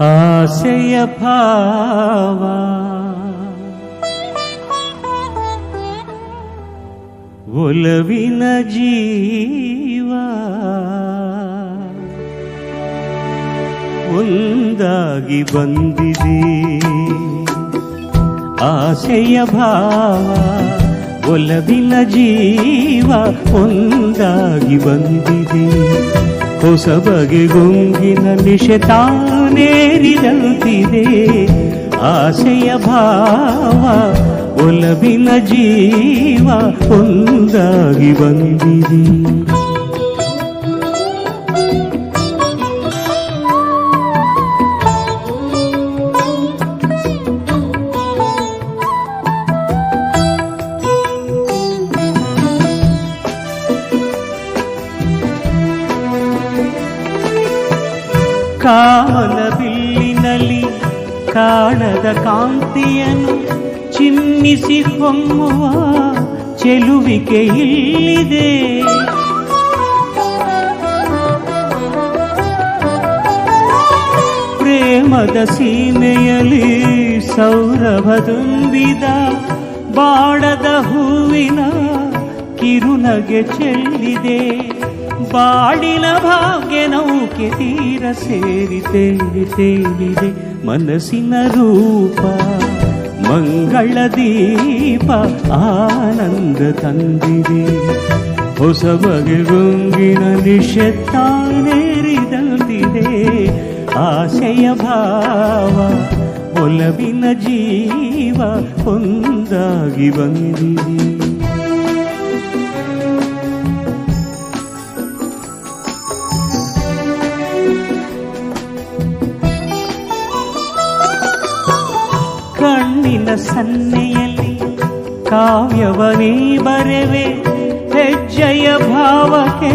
ಆಸೆಯ ಭಾವ. ಒಲವಿನ ಜೀವ. ಒಂದಾಗಿ ಬಂದಿದೆ. ಆಸೆಯ ಭಾವ ಒಲವಿನ ಜೀವ ಒಂದಾಗಿ ಬಂದಿದೆ. ಹೊಸ ಬಗೆ ಗುಂಗಿನ ನಿಶೆ ತಾನೇರಿದಂತಿದೆ ಆಸೆಯ ಭಾವ ಒಲವಿನ ಜೀವ ಒಂದಾಗಿ ಬಂದಿದೆ. ಕಾಮನ ಬಿಲ್ಲಿನಲ್ಲಿ ಕಾಣದ ಕಾಂತಿಯನ್ನು ಚಿಮ್ಮಿಸಿ ಹೊಮ್ಮುವ ಚೆಲುವಿಕೆ ಇಲ್ಲಿದೆ. ಪ್ರೇಮದ ಸೀಮೆಯಲ್ಲಿ ಸೌರಭ ತುಂಬಿದ ಬಾಡದ ಹೂವಿನ ಕಿರುನಗೆ ಚೆಲ್ಲಿದೆ. ಬಾಡಿನ ಭಾಗ್ಯ ನೌಕೆ ತೀರ ಸೇರಿ ತೇಲಿ ತೇಲಿದೆ ಮನಸ್ಸಿನ ರೂಪ, ಮಂಗಳ ದೀಪ ಆನಂದ ತಂದಿದೆ. ಹೊಸ ಬಗೆ ಗುಂಗಿನ ನಿಶೆತ್ತಾನೇರಿದಂತಿದೆ ಆಸೆಯ ಭಾವ, ಒಲವಿನ ಜೀವ ಒಂದಾಗಿ ಬಂದಿದೆ. ಸನ್ನೆಯಲ್ಲಿ ಕಾವ್ಯವನೇ ಬರೆವೆ ಹೆಜ್ಜೆಯ ಭಾವಕ್ಕೆ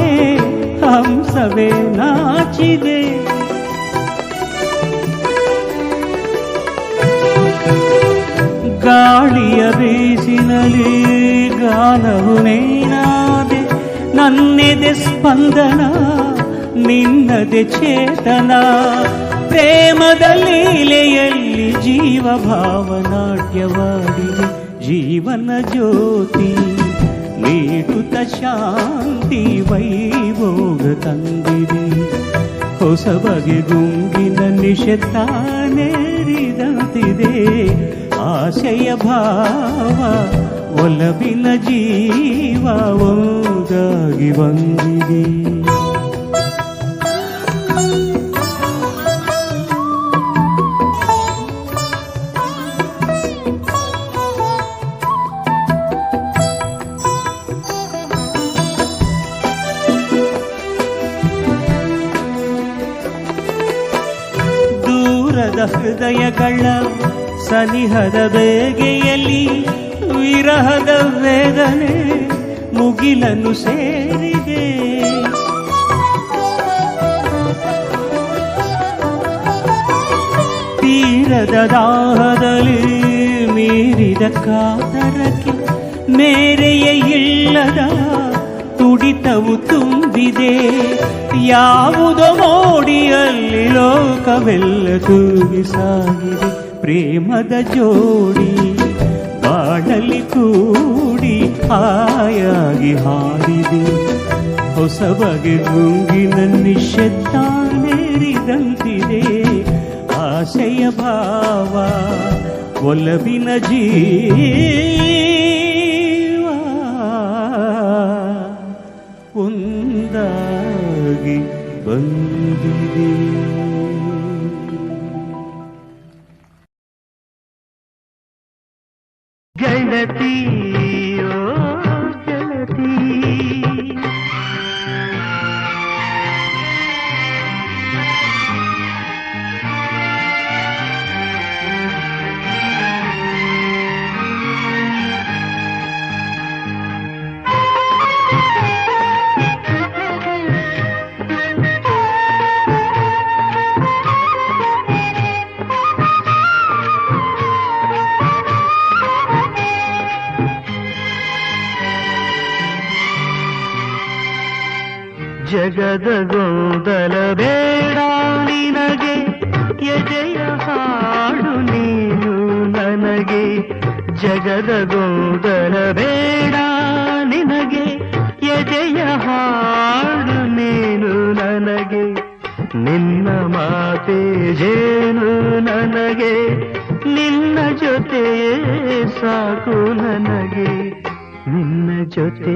ಹಂಸವೇ ನಾಚಿದೆ ಗಾಳಿಯ ಬೀಸಿನಲ್ಲಿ ಗಾನವು ನೀನಾದೆ ನನ್ನೆದೆ ಸ್ಪಂದನ ನಿನ್ನದೆ ಚೇತನ ಪ್ರೇಮದ ಲೀಲೆಯಲ್ಲಿ ಜೀವ ಭಾವನಾಟ್ಯವಾಡಿದೆ ಜೀವನ ಜ್ಯೋತಿ ನೀಡುತ್ತ ಶಾಂತಿ ವೈಭೋಗ ತಂದಿದೆ. ಹೊಸ ಬಗೆ ಗುಂಗಿನ ನಿಷತ್ತಾನೇರಿದಂತಿದೆ ಆಶಯ ಭಾವ, ಒಲವಿನ ಜೀವ ಒಂದಾಗಿ ಬಂದಿದೆ. ಹೃದಯಗಳ ಸನಿಹದ ಬೇಗೆಯಲ್ಲಿ ವಿರಹದ ವೇದನೆ ಮುಗಿಲನ್ನು ಸೇರಿದೆ. ತೀರದ ದಾಹದಲ್ಲಿ ಮೀರಿದ ಕಾತರಕ್ಕೆ ಮೇರೆಯ ಇಲ್ಲದ ತುಡಿತವು ತುಂಬಿದೆ. ಯಾವುದೋ ಮೋಡಿಯಲ್ಲಿ ಲೋಕವೆಲ್ಲ ತೂಗಿ ಸಾಗಿದೆ ಪ್ರೇಮದ ಜೋಡಿ ಬಾಳಲ್ಲಿ ಕೂಡಿ ಹಾಯಾಗಿ ಹಾಡಿದೆ. ಹೊಸ ಬಗೆ ಗುಂಗಿನ ನಿಶೆತ್ತಾನೇರಿದಂತಿದೆ ಆಶಯ ಭಾವ, ಒಲವಿನ ಜೀವ 粉底的 ನನಗೆ, ನಿನ್ನ ಜೊತೆ ಸಾಕು ನನಗೆ. ನಿನ್ನ ಜೊತೆ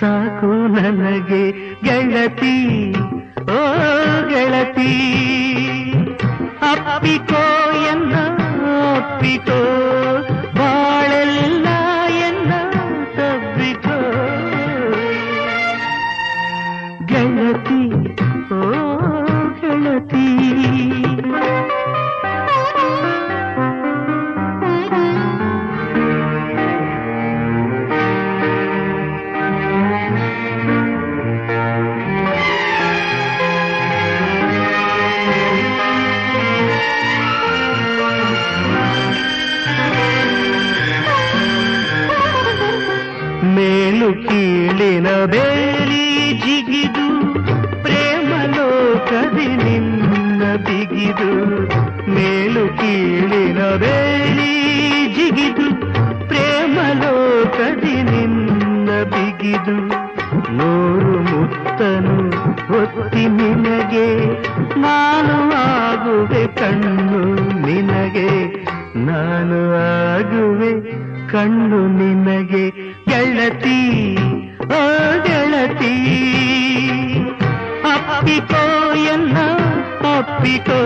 ಸಾಕು ನನಗೆ. ಗೆಳತಿ, ಓ ಗೆಳತಿ, ಅಪ್ಪಿಕೋ ಎನ್ನ ಅಪ್ಪಿಕೋ ಜಿಗಿದು ಪ್ರೇಮ ಲೋಕದಿ ನಿನ್ನ ಬಿಗಿದು ಮೇಲು ಕೀಳಿನ ಬೇಳಿ ಜಿಗಿದು ಪ್ರೇಮ ಲೋಕದಿ ನಿನ್ನ ಬಿಗಿದು ನೂರು ಮುತ್ತನು ಒತ್ತಿ ನಿನಗೆ ನಾನು ಆಗುವೆ ಕಣ್ಣು ನಿನಗೆ, ನಾನು ಆಗುವೆ ಕಣ್ಣು ನಿನಗೆ ಗೆಳತಿ ಗೆಳತಿ ಅಪ್ಪಿಕೋ ಎನ್ನ ಅಪ್ಪಿಕೋ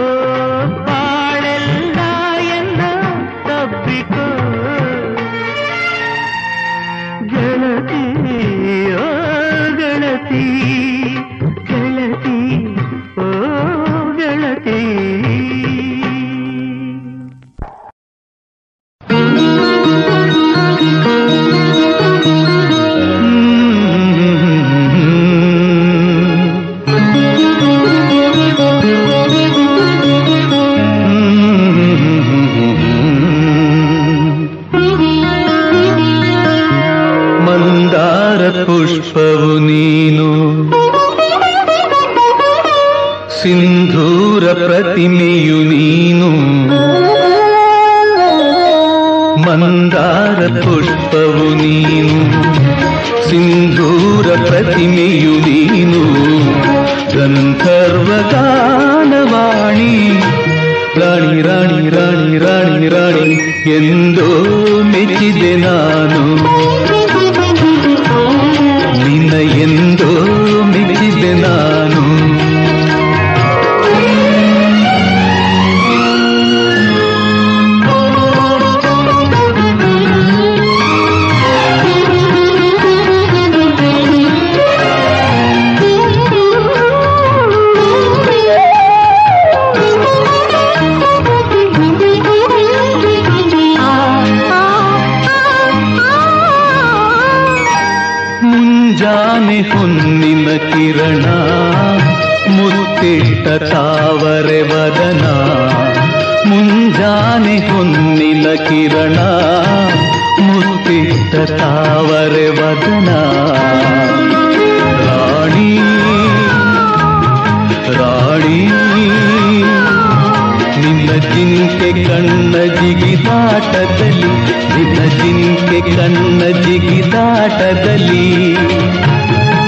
ಕಣ್ಣ ಜಿಗಿದಾಟದಲ್ಲಿ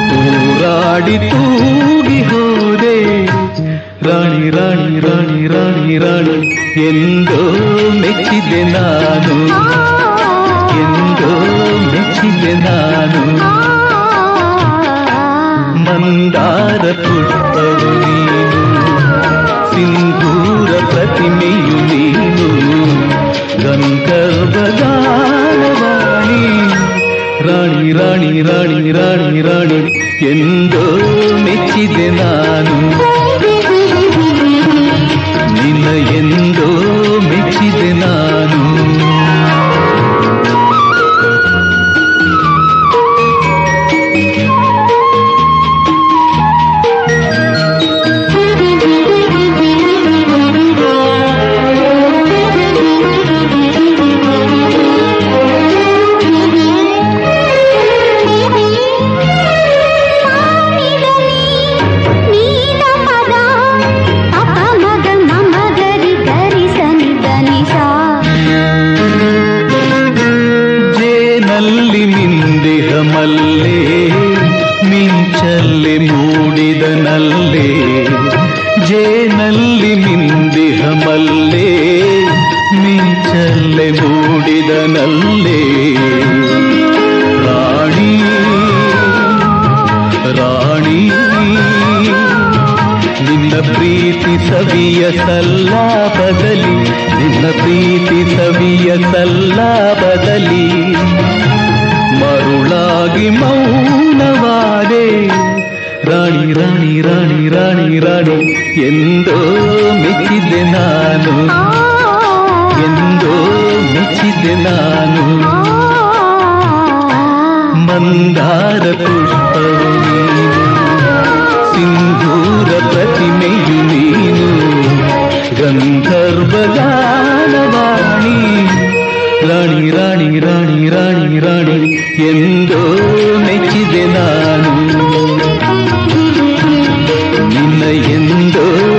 ಹೋರಾಡಿ ತೂಗಿ ಹೋದೆ ರಾಣಿ ರಾಣಿ ರಾಣಿ ರಾಣಿ ರಾಣಿ ಎಂದೋ ಮೆಚ್ಚಿದೆ ನಾನು ಎಂದೋ ಮೆಚ್ಚಿದೆ ನಾನು ಮಂದಾರ ಪುಷ್ಪವು ನೀನು ಸಿಂಧೂರ ಪ್ರತಿಮೆಯು ನೀನು ಗಂಧರ್ವ ರಾಣಿ ರಾಣಿ ರಾಣಿ ರಾಣಿ ರಾಣಿ ಎಂದೋ ಮೆಚ್ಚಿದೆ ನಾನು ರಾಣಿ ರಾಣಿ ರಾಣಿ ರಾಣಿ ರಾಣಿ ಎಂದೋ ಮೆಚ್ಚಿದೆ ನಾನು ಎಂದೋ ಮೆಚ್ಚಿದೆ ನಾನು ಮಂದಾರ ಪುಷ್ಪವು ನೀನು ಸಿಂಧೂರ ಪ್ರತಿಮೆಯು ನೀನು ಗಂಧರ್ವ ಗಾನವಾಣಿ ರಾಣಿ ರಾಣಿ ರಾಣಿ ರಾಣಿ ರಾಣಿ ಎಂದೋ ಮೆಚ್ಚಿದೆ ನಾನು mundo.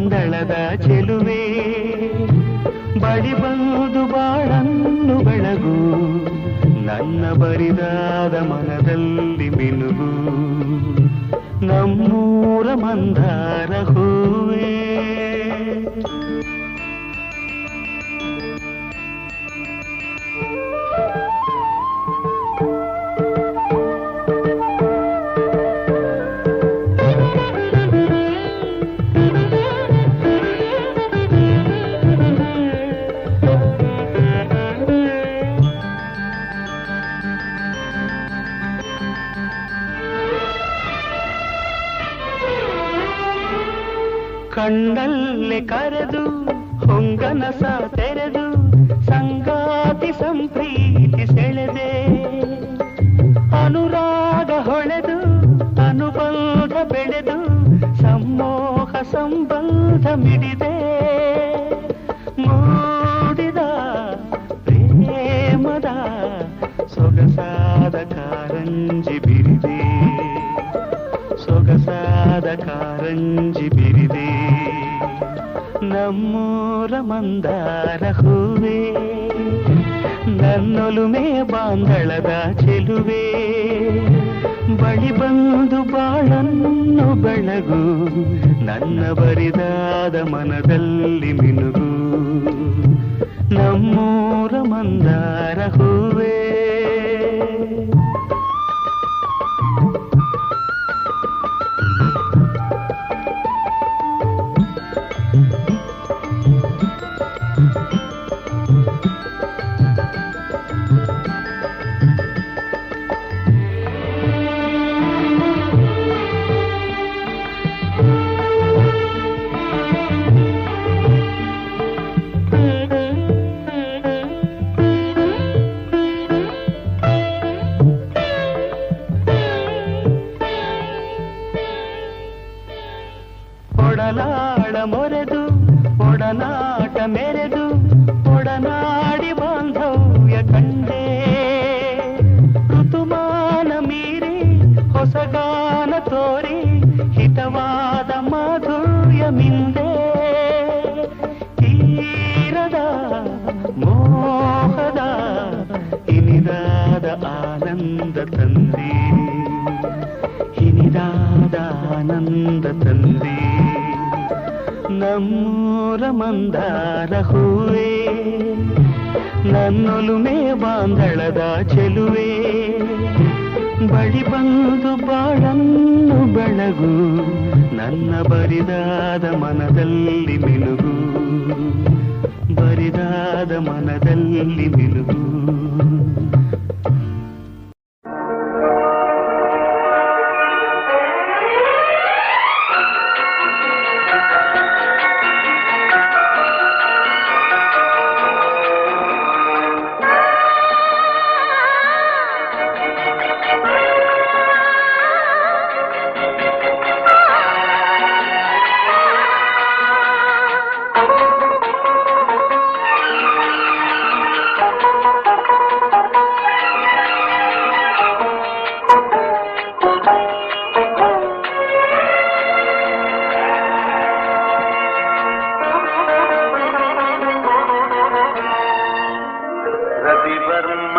ನನ್ನೊಲುಮೆ ಸೊಗಸಾದ ಕಾರಂಜಿ ಬಿರಿದೆ ಸೊಗಸಾದ ಕಾರಂಜಿ ಬಿರಿದೆ ನಮ್ಮೂರ ಮಂದಾರ ಹೂವೇ ನನ್ನೊಲುಮೆ ಬಾಂಧಳದ ಚೆಲುವೆ ಬಳಿ ಬಂದು ಬಾಳನ್ನು ಬೆಳಗು ನನ್ನ ಬರಿದಾದ ಮನದಲ್ಲಿ ಮಿನುಗು ನಮ್ಮೂರ ಮಂದಾರ ಹೂವೇ ಮಂದಾರ ಹೂವೇ ನನ್ನೊಲುಮೆ ಬಾಂಧಳದ ಚೆಲುವೆ. ಬಳಿ ಬಂದು ಬಾಳನ್ನು ಬೆಳಗು, ನನ್ನ ಬರಿದಾದ ಮನದಲ್ಲಿ ಮಿನುಗು. ಬರಿದಾದ ಮನದಲ್ಲಿ ಮಿನುಗು.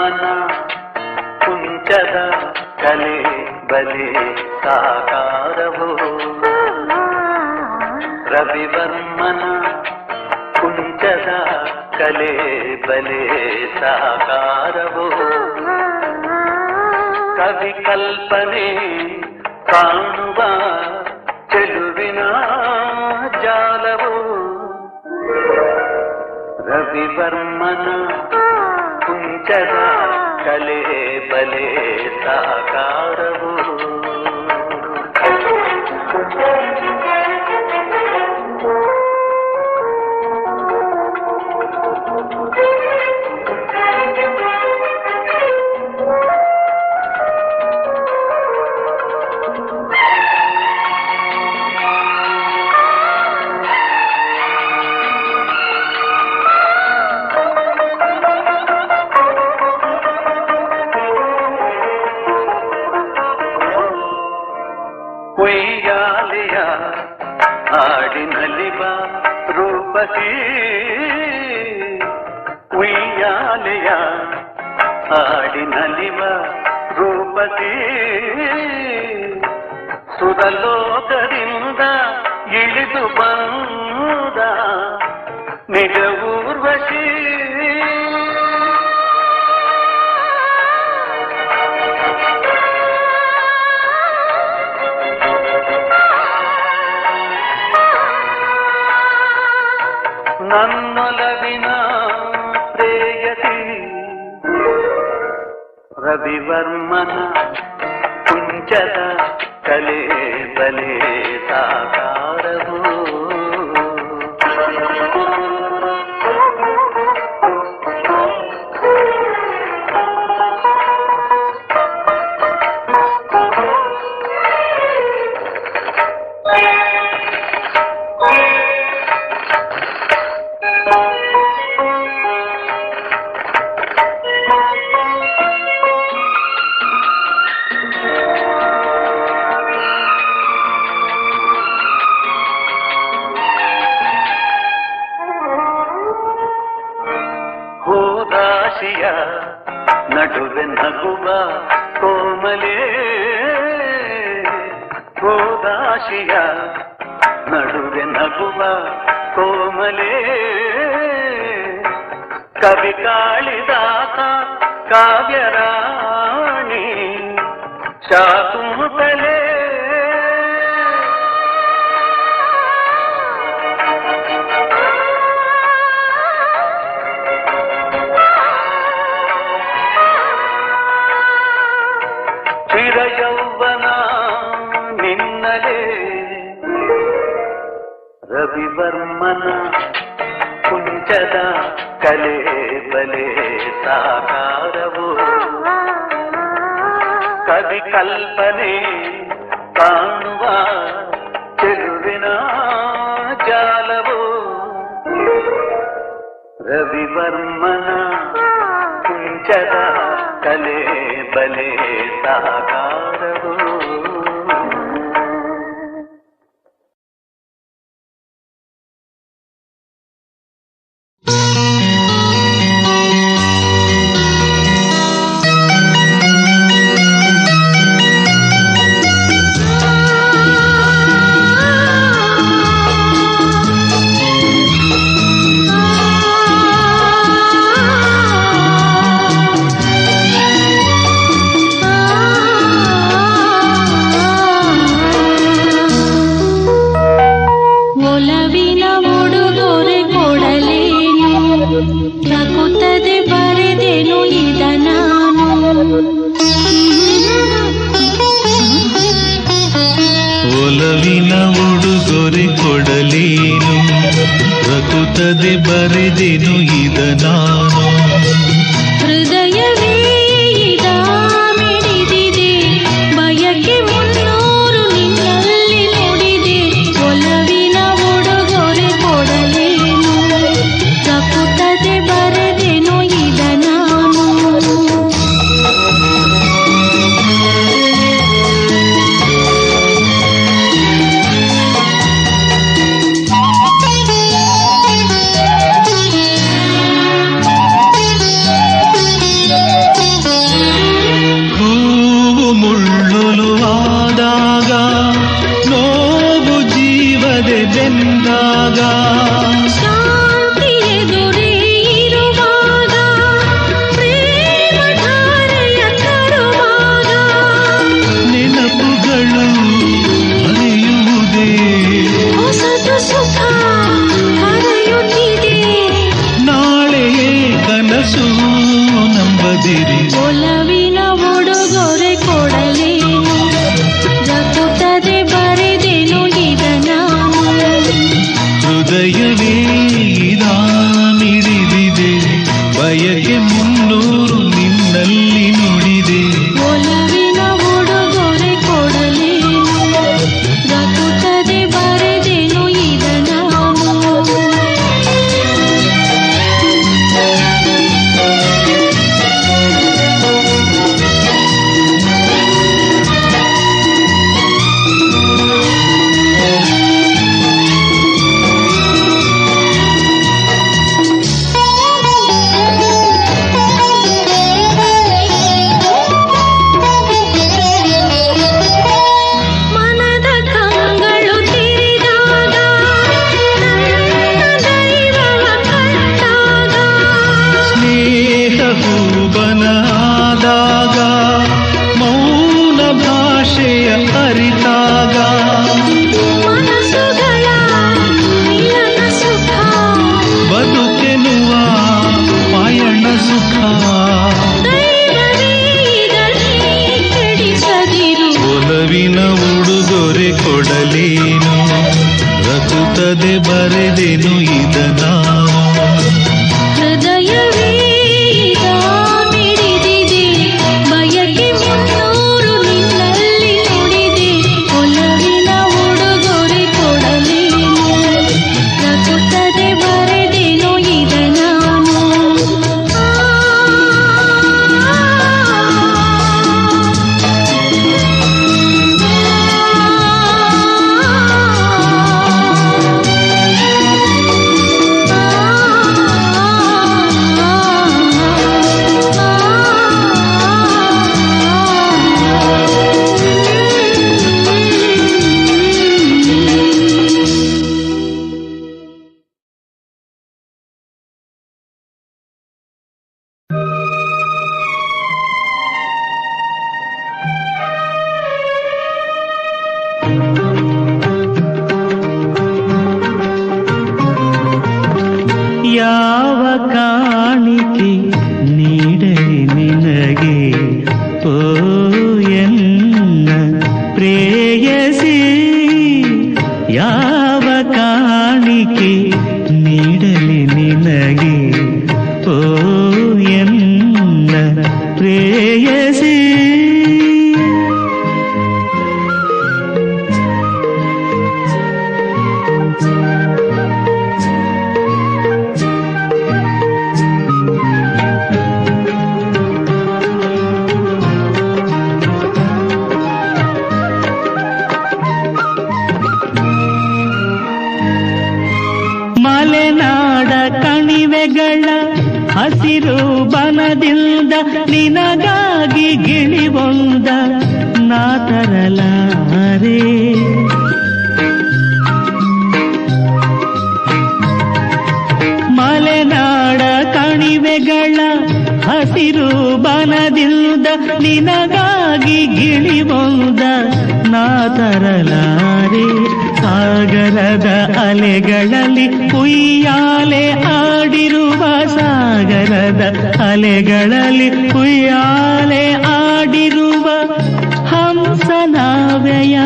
ರವಿವರ್ಮನ ಕುಂಚದ ಕಲೆ ಬಲೆ ಸಾಕಾರವು ರವಿವರ್ಮನ ಕುಂಚದ ಕಲೆ ಬಲೆ ಸಾಕಾರವು ಕವಿ ಕಲ್ಪನೆ ಕಾಣುವ ಚೆಲುವಿನ ಜಾಲವು ರವಿವರ್ಮನ చరా కలే బలే సాకారము. రవివర్మన కుంచద కలే బలే సాకారము. பிரபுவா கோமலே. கவி காளிதாசா காவியராணி சாகுமுகலே రవివర్మన కుంచದ కలే బలే సాకారవు. కవి కల్పనే కాణువ చెరువిన జాలవు. రవివర్మన కుంచద కలే బలే ಅರೆದೆನು ಇದ ನಾನು ಹೃದಯವೇ 嗯。ಹಸಿರು ಬನದಿಲ್ಲದ ನಿನಗಾಗಿ ಗಿಳಿಬೊಂದ ನಾ ತರಲಾರಿ ಸಾಗರದ ಅಲೆಗಳಲ್ಲಿ ಕುಯ್ಯಾಲೆ ಆಡಿರುವ ಸಾಗರದ ಅಲೆಗಳಲ್ಲಿ ಕುಯ್ಯಾಲೆ ಆಡಿರುವ ಹಂಸನಾವೆಯ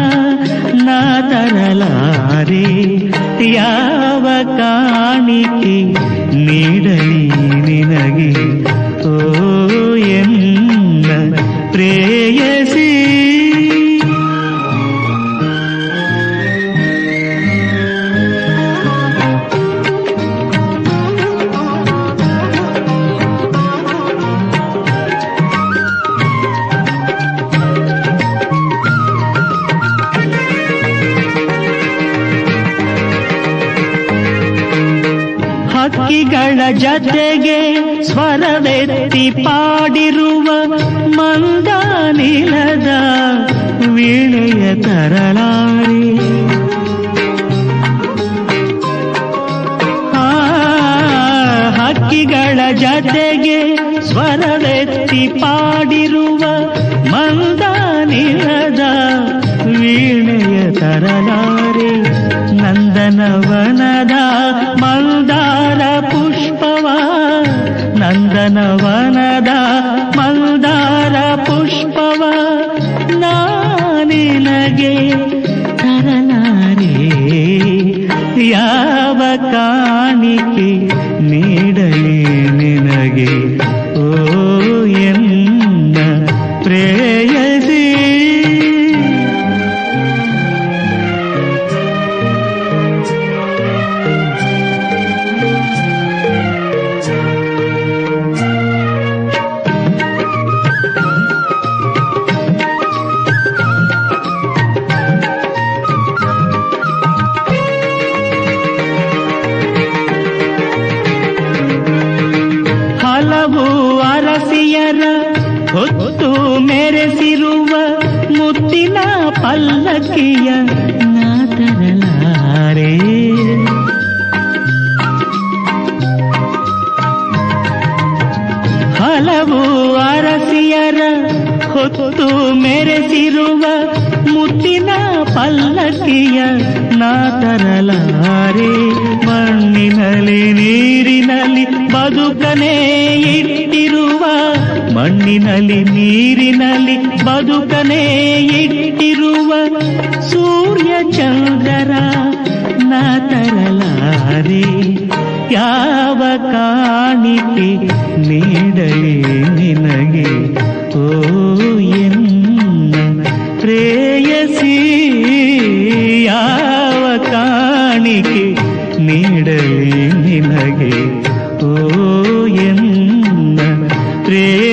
ನಾ ತರಲಾರಿ ಯಾವ ಕಾಣಿಕೆ ನೀಡಲಿ ನಿನಗೆ. ಪ್ರೇಯಸಿ ಹಕ್ಕಿಗಳ ಜತೆಗೆ ಸ್ವರವೆತ್ತಿ ಪಾಡಿರುವ ಮಂದಾನಿಲದ ವೀಣೆಯ ತರಲಾರಿ. ಆ, ಹಕ್ಕಿಗಳ ಜತೆಗೆ ಸ್ವರವೆತ್ತಿ ಪಾಡಿರುವ ಮಂದಾನಿಲದ ವೀಣೆಯ ತರಳಾರಿ ನಂದನವನದ ಮಂದಾರ ನಂದನವನದ ಮಂದಾರ ಪುಷ್ಪವ ನಾನಿನಗೆ ತರಲಾರೆ ಯಾವ ಕಾಣಿಕೆ ನಾ ತರಲಾರೆ, ಮಣ್ಣಿನಲ್ಲಿ ನೀರಿನಲ್ಲಿ ಬದುಕನೇ ಇಟ್ಟಿರುವ, ಮಣ್ಣಿನಲ್ಲಿ ನೀರಿನಲ್ಲಿ ಬದುಕನೇ ಇಟ್ಟಿರುವ ಸೂರ್ಯ ಚಂದ್ರರ ನಾ ತರಲಾರೆ, ಯಾವ ಕಾಣಿಕೆ ನೀಡಲಿ ನಿನಗೆ? ಓ, ಎನ್ನ ಪ್ರೇಯಸಿ ಯಾವ ಕಾಣಿಕೆ ನೀಡಲಿ ನಿನಗೆ ಓ ಎನ್ನ ಪ್ರೇಯ